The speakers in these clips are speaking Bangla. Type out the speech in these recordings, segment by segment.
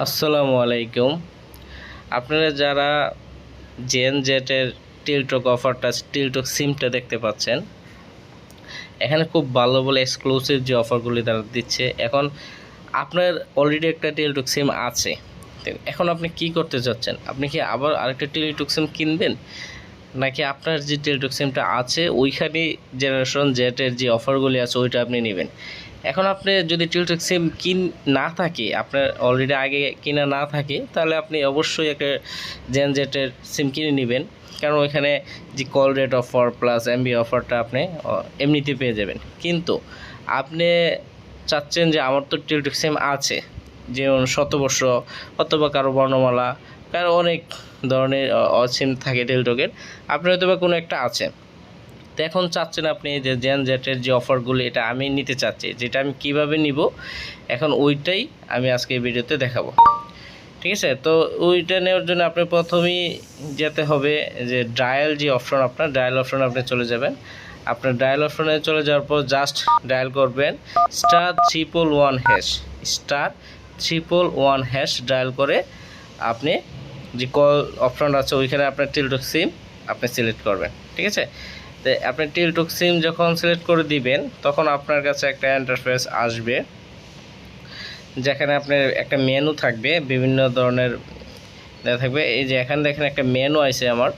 আসসালামু আলাইকুম। আপনারা যারা জেন জেটের টিলটক অফারটা টিলটক সিমটা দেখতে পাচ্ছেন, এখানে খুব ভালো বলে এক্সক্লুসিভ যে অফারগুলি তারা দিচ্ছে। এখন আপনার অলরেডি একটা টিলটক সিম আছে। এখন আপনি কি করতে চাচ্ছেন আপনি কি আবার আরেকটা টিলটক সিম কিনবেন? নাকি আপনার যে টেলটক সিমটা আছে, ওইখানে জেনারেশন জেটের যে অফারগুলি আছে, ওইটা আপনি নেবেন। এখন আপনি যদি টেলটক সিম কিন না থাকে, আপনার অলরেডি আগে কিনা না থাকে, তাহলে আপনি অবশ্যই একটা জেন জেটের সিম কিনে নেবেন। কারণ ওইখানে যে call rate offer plus MB অফারটা আপনি এমনিতে পেয়ে যাবেন। কিন্তু আপনি চাচ্ছেন যে আমার তো টেলটক সিম আছে, যেমন শতবর্ষ অথবা কারও বর্ণমালা, কারও অনেক ধরনের সিম থাকে টেলটকের আপনার হয়তো বা কোনো একটা আছে। তো এখন চাচ্ছেন আপনি যে জেন জেটের যে অফারগুলি এটা আমি নিতে চাচ্ছি। যেটা আমি কীভাবে নিব, এখন ওইটাই আমি আজকে ভিডিওতে দেখাবো। ঠিক আছে? তো ওইটা নেওয়ার জন্য আপনি প্রথমেই যেতে হবে যে ডায়াল যে অপশন আপনার ডায়াল অপশনে আপনি চলে যাবেন। আপনার ডায়াল অপশনে চলে যাওয়ার পর জাস্ট ডায়াল করবেন star triple one hash star triple one hash dial করে আপনি যে কল অপশন আছে, ওইখানে আপনার টিলটক সিম আপনি সিলেক্ট করবেন। ঠিক আছে? তো আপনি টিলটক সিম যখন সিলেক্ট করে দিবেন, তখন আপনার কাছে একটা ইন্টারফেস আসবে। যেখানে আপনার একটা মেনু থাকবে, বিভিন্ন ধরনের থাকবে। এই যে এখানে দেখেন একটা মেনু আছে আমার।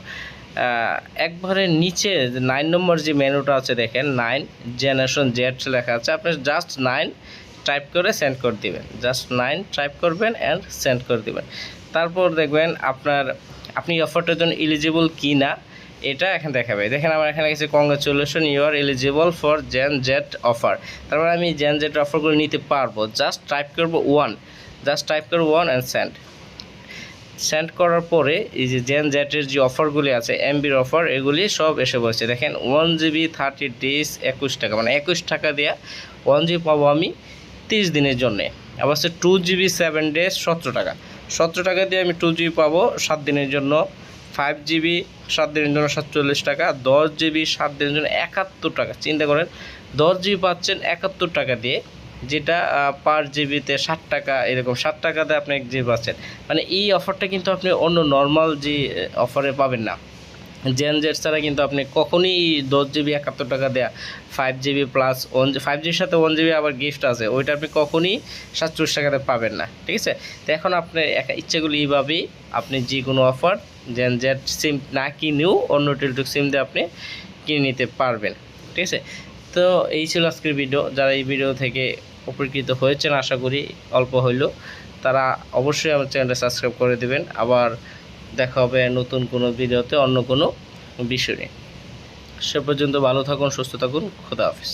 একবারে নিচে নাইন নম্বর যে মেনুটা আছে দেখেন নাইন জেনারেশন জেড লেখা আছে। আপনি জাস্ট নাইন টাইপ করে সেন্ড করে দিবেন। জাস্ট নাইন টাইপ করবেন অ্যান্ড সেন্ড করে দিবেন। তারপর দেখবেন আপনার, আপনি অফারটার জন্য এলিজিবল কি না এটা এখানে দেখাবে। দেখেন আমার এখানে গেছে congratulation you are eligible for Gen Z offer তারপরে আমি জেন জেট অফারগুলো নিতে পারব। জাস্ট টাইপ করব ওয়ান জাস্ট টাইপ করব ওয়ান অ্যান্ড সেন্ড সেন্ড করার পরে এই যে জেন জেটের যে অফারগুলি আছে এমবির অফার এগুলি সব এসে বসছে। দেখেন ওয়ান জিবি থার্টি ডেজ একুশ টাকা। মানে একুশ টাকা দেওয়া ওয়ান জিবি পাবো আমি তিরিশ দিনের জন্যে। আবার হচ্ছে টু জিবি সেভেন ডেজ সতেরো টাকা। সতেরো টাকা দিয়ে আমি টু জিবি পাবো, সাত দিনের জন্য। ফাইভ জিবি সাত দিনের জন্য সাতচল্লিশ টাকা, দশ জিবি সাত দিনের জন্য একাত্তর টাকা। চিন্তা করেন, দশ জিবি পাচ্ছেন একাত্তর টাকা দিয়ে, যেটা পার জিবিতে ষাট টাকা, এরকম ষাট টাকাতে আপনি এক জিবি পাচ্ছেন। মানে এই অফারটা কিন্তু আপনি অন্য নর্মাল যে অফারে পাবেন না। জেন জেড ছাড়া কিন্তু আপনি কখনই দশ জিবি একাত্তর টাকা দেয়া five GB plus one five জিবির সাথে ওয়ান জিবি আবার গিফট আছে, ওইটা আপনি কখনই সাতচল্লিশ টাকাতে পাবেন না, ঠিক আছে? তো এখন আপনার একা ইচ্ছেগুলো এইভাবেই আপনি যে কোনো অফার জেন জেড সিম না কিনেও অন্য টেলটুক সিম দিয়ে আপনি কিনে নিতে পারবেন, ঠিক আছে? তো এই ছিল আজকের ভিডিও যারা এই ভিডিও থেকে উপকৃত হয়েছেন, আশা করি অল্প হইলেও তারা অবশ্যই আমার চ্যানেলটা সাবস্ক্রাইব করে দেবেন, আবার দেখা হবে নতুন কোনো ভিডিওতে, অন্য কোনো বিষয় সে পর্যন্ত ভালো থাকুন, সুস্থ থাকুন, খোদা হাফিজ।